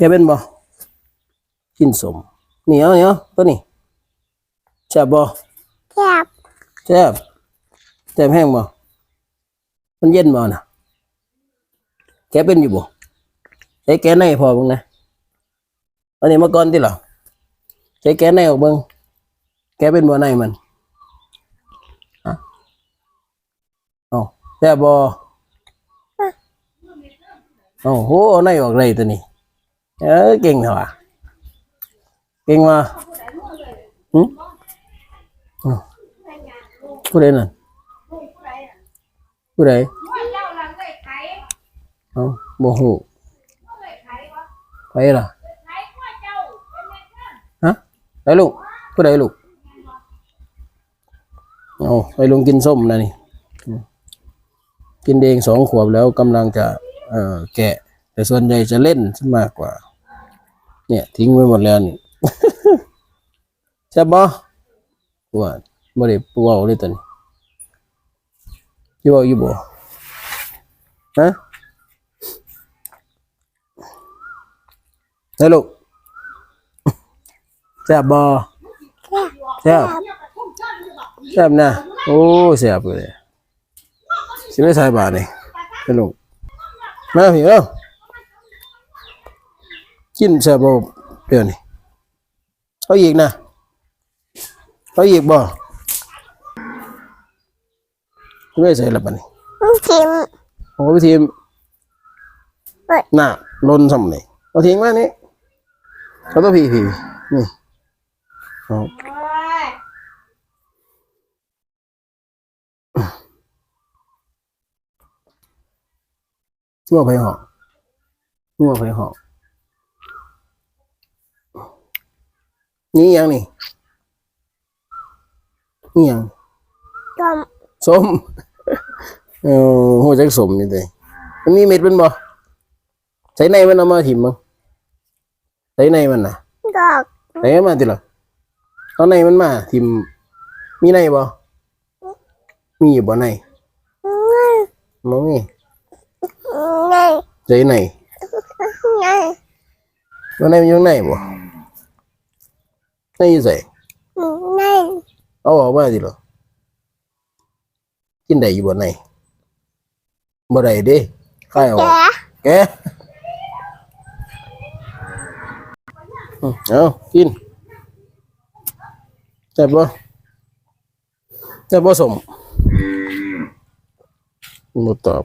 แกเป็นบ่กินสมนี่เอาเนี่ยตัวนี้แซ่บบ่แซ่บแซ่บแซ่บแห้งบ่มันเย็นบ่น่ะแกเป็นอยู่บ่ใช้แกในพอเบิ่งนะอันนี้มาก่อนติเหรอใช้แกในออกเบิ่งแกเป็นบ่ในมันอะเอ้าแซ่บบ่เอ้าโหเอาในออกเลยตัวนี้ เออเก่งเถอวะเก่งมาหึอ้าวผู้ใดนั่นผู้ใดเอ้าโมโหไปล่ะฮะไปลูกผู้ใดลูกเอาไปลุงกินส้มนะนี่กินเองสองขวบแล้วกำลังจะเออแกะ แต่ส่วนใหญ่จะเล่นซะมากกว่า เนี่ย ทิ้งไว้หมดแล้วนี่ ใช่บ่ว่าบ่ได้ปูเอาเลยตอนนี้อยู่บ่อยู่บ่ฮะเฮ้ยลูกแซ่บบ่แซ่บแซ่บนะโอ้แซ่บเลยสิไม่ใส่บาทนี่เฮ้ยลูกมาพี่เอ้า กินแซ่บบ่เดี๋ยวนี้เอาอีกนะเอาอีกบ่ไม่ใส่ละบัดนี้ชิมโอ้พี่ทีมเฮ้ยน่ะลนซ้ำนี่เอาทิ้งมานี่เอาตัวพี่พี่นี่เอางัวไปหอกงัวไปหอก นี่ยังนี่ นี่ยังจมส้มเออหัวจักสมนี่เลยมันมีเม็ดเป็นบ่ใส่ในมันเอามาถิ่มมั้งใส่ในมันน่ะดอกใส่มาติล่ะเอาในมันมา ถิ่มมีในบ่มีอยู่บ่ในง่ายบ่มีง่ายใส่ในง่ายบ่ในมันอยู่ข้างในบ่ ในอยู่ใส่ง่ายเอาออกมาติล่ะกินได้อยู่บ่ในบ่ได้เด้คายออกแกแกอืมเอากินแซ่บบ่แซ่บบ่สมบ่ตอบ